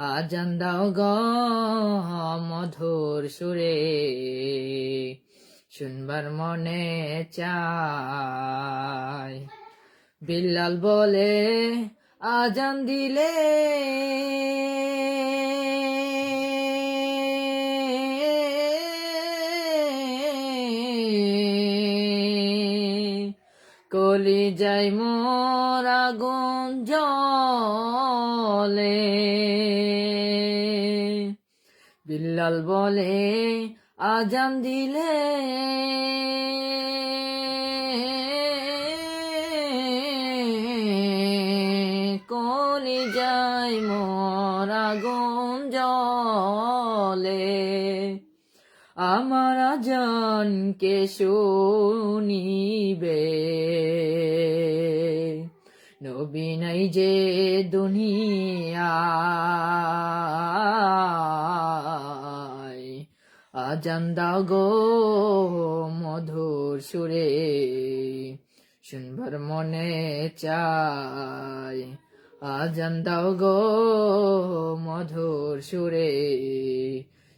আজান দাও গ মধুর সুরে। শুনবার মনে চাই। বিল্লাল বলে আজান দিলে কলি যাই মোর আগুন জলে বিল্লাল বলে আজান দিলে। আমার আজানকে শুনিবে। নবী নাই যে দুনিয়ায় আজান গো মধুর সুরে। শুনবার মনে চায় আজান গো মধুর সুরে।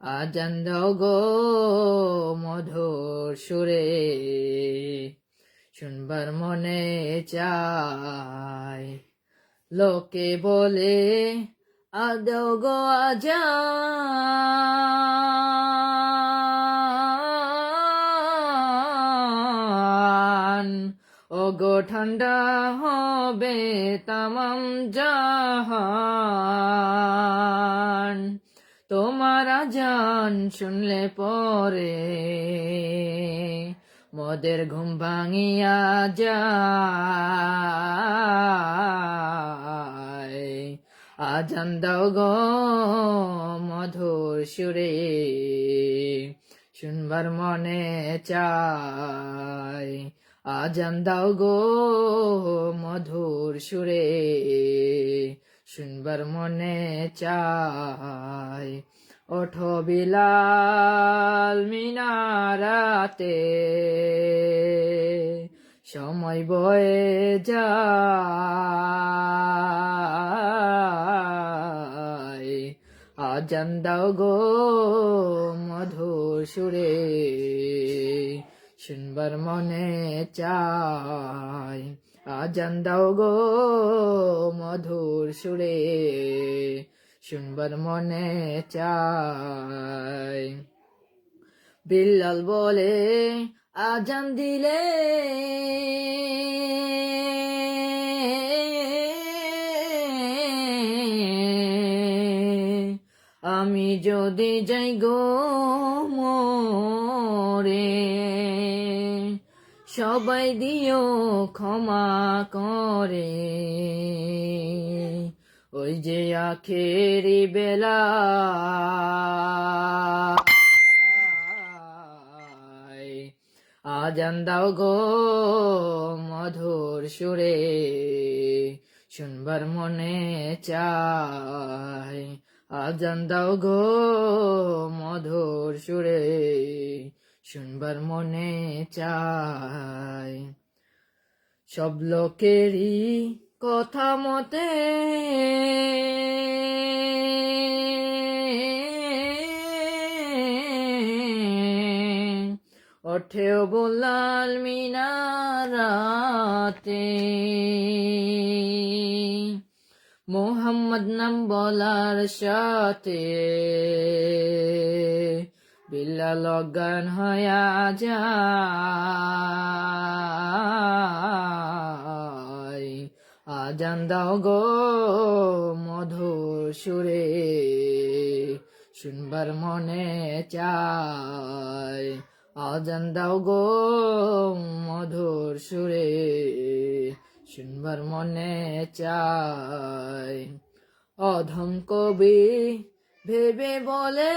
আজান দাও গো মধুর সুরে। শুনবার মনে চায়। লোকে বলে, আদৌ গো আজান? ও গো ঠান্ডা হবে তামাম জাহান। আজান শুনলে পরে মদের ঘুম ভাঙিয়া যায়। আজান দাও গো মধুর সুরে, শুনবার মনে চায় আজান দাও গো মধুর সুরে, শুনবার মনে চায় ওঠো বিলাল মিনারাতে। সময় বয়ে যায়। আজান দাও গো মধুর সুরে। শুনবার মনে চায় আজান দাও গো মধুর সুরে। শুনবার মনে চাই। বিল্লাল বলে, আজান দিলে। আমি যদি যাই গো মোরে, সবাই দিও ক্ষমা করে। ওই যে আখেরি বেলা। আজান দাও গো মধুর সুরে, শুনবার মনে চায়। আজান দাও গো মধুর সুরে, শুনবার মনে চায়। সব লোকেরই কথা মতে ওঠেও বলাল মিনারাতে। মোহাম্মদ নাম বলার সাথে বিল্লাল অজ্ঞান হয়া যায়। আজান দাও গো মধুর সুরে। শুনবার মনে চায় আজান দাও গো মধুর সুরে। শুনবার মনে চায়, অধম কবি ভেবে বলে।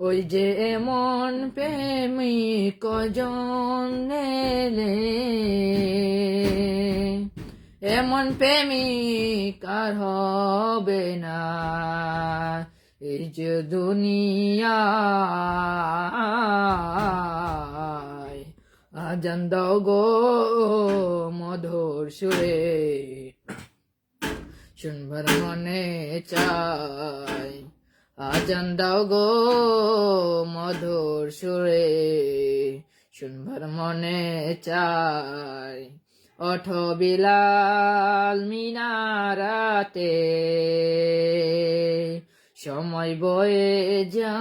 ওই যে এমন প্রেমিক কজন এলে। এমন প্রেমিক আর হবে না। এই যে দুনিয়া, আজান দাও গো মধুর সুরে। শুনবার মনে চাই আজান গো মধুর সুরে শুনবার মনে চাই। অঠ বিলাল মিনারাতে, সময় বয়ে যায়।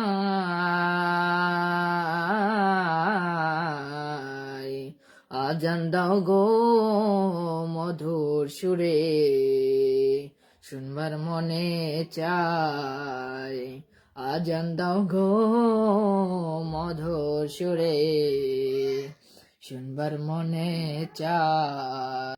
আজান গো মধুর সুরে শুনবার মনে চাই। আজান দাও গো মধুর সুরে। শুনবার মনে চায়